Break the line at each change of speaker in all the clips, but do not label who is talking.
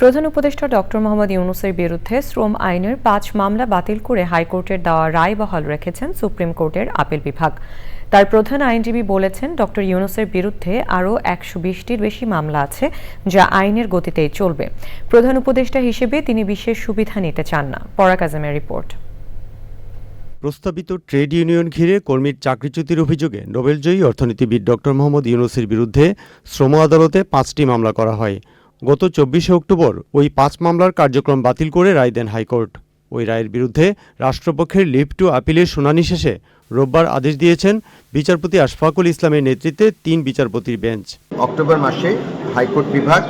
প্রধান উপদেষ্টা ডক্টর মোহাম্মদ ইউনুসের বিরুদ্ধে শ্রম আইনের পাঁচ মামলা বাতিল করে হাইকোর্টের দেওয়া রায় বহাল রেখেছেন সুপ্রিম কোর্টের আপিল বিভাগ। তার প্রধান আইনজীবী বলেছেন, ডক্টর ইউনুসের বিরুদ্ধে আরও একশো বিশটির বেশি মামলা আছে যা আইনের গতিতেই চলবে। প্রধান উপদেষ্টা হিসেবে তিনি বিশেষ সুবিধা নিতে চান না। পরাগ আজমের রিপোর্ট।
প্রস্তাবিত ট্রেড ইউনিয়ন ঘিরে কর্মীর চাকরিচ্যুতির অভিযোগে নোবেলজয়ী অর্থনীতিবিদ ডক্টর মোহাম্মদ ইউনুসের বিরুদ্ধে শ্রম আদালতে পাঁচটি মামলা করা হয়। গত চব্বিশে অক্টোবর ওই পাঁচ মামলার কার্যক্রম বাতিল করে রায় দেন হাইকোর্ট। ওই রায়ের বিরুদ্ধে রাষ্ট্রপক্ষের লিভ টু আপিলের শুনানি শেষে রোববার আদেশ দিয়েছেন বিচারপতি আশফাকুল ইসলামের নেতৃত্বে তিন বিচারপতির বেঞ্চ।
অক্টোবর মাসে হাইকোর্ট বিভাগ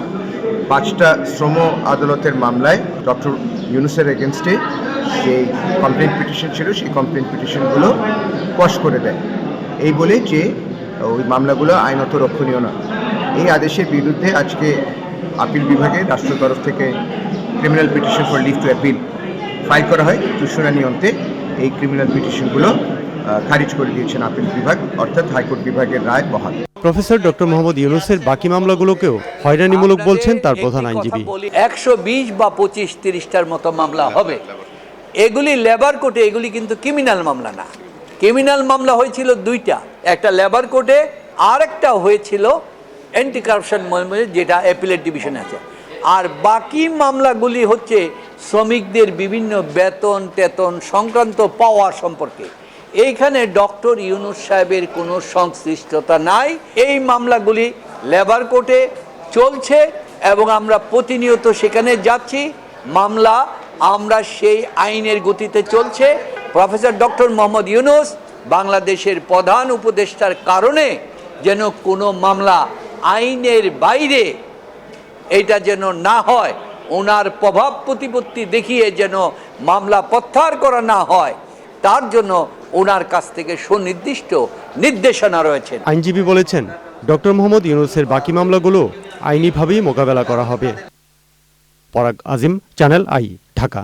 পাঁচটা শ্রম আদালতের মামলায় ডক্টর ইউনুসের এগেনস্টে সেই কমপ্লেন পিটিশন ছিল, সেই কমপ্লেন পিটিশনগুলো কশ করে দেয়। এই বলে যে ওই মামলাগুলো আইনত রক্ষণীয় না এই আদেশের বিরুদ্ধে আজকে আপিল বিভাগে রাষ্ট্র তরফ থেকে criminal petition for leave to appeal file করা হয়। কিন্তু শুনানি অন্তে এই ক্রিমিনাল পিটিশনগুলো খারিজ করে দিয়েছেন আপিল বিভাগ অর্থাৎ হাইকোর্ট বিভাগের রায় বহাল।
প্রফেসর ডক্টর মোহাম্মদ ইউনুসের বাকি মামলাগুলোকেও হয়রানিমূলক বলছেন তার প্রধান আইনজীবী।
একশো বিশ বা পঁচিশ তিরিশটার মতো মামলা হবে। এগুলি লেবার কোর্টে এগুলি কিন্তু ক্রিমিনাল মামলা না। ক্রিমিনাল মামলা হয়েছিল দুইটা। একটা লেবার কোর্টে আর একটা হয়েছিল অ্যান্টি কারাপশন যেটা অ্যাপিলেট ডিভিশনে আছে। আর বাকি মামলাগুলি হচ্ছে শ্রমিকদের বিভিন্ন বেতন টেতন সংক্রান্ত পাওয়া সম্পর্কে। এইখানে ডক্টর ইউনুস সাহেবের কোনো সংশ্লিষ্টতা নাই। এই মামলাগুলি লেবার কোর্টে চলছে এবং আমরা প্রতিনিয়ত সেখানে যাচ্ছি। মামলা আমরা সেই আইনের গতিতে চলছে। প্রফেসর ডক্টর মোহাম্মদ ইউনুস বাংলাদেশের প্রধান উপদেষ্টার কারণে যেন কোনো মামলা আইনের বাইরে এটা যেন না হয় ওনার প্রভাব প্রতিপত্তি দেখিয়ে যেন মামলা প্রত্যাহার করা না হয়, তার জন্য ওনার কাছ থেকে সুনির্দিষ্ট নির্দেশনা রয়েছে।
আইনজীবী বলেছেন, ডক্টর মোহাম্মদ ইউনুসের বাকি মামলাগুলো আইনিভাবেই মোকাবেলা করা হবে। পরাগ আজিম, চ্যানেল আই, ঢাকা।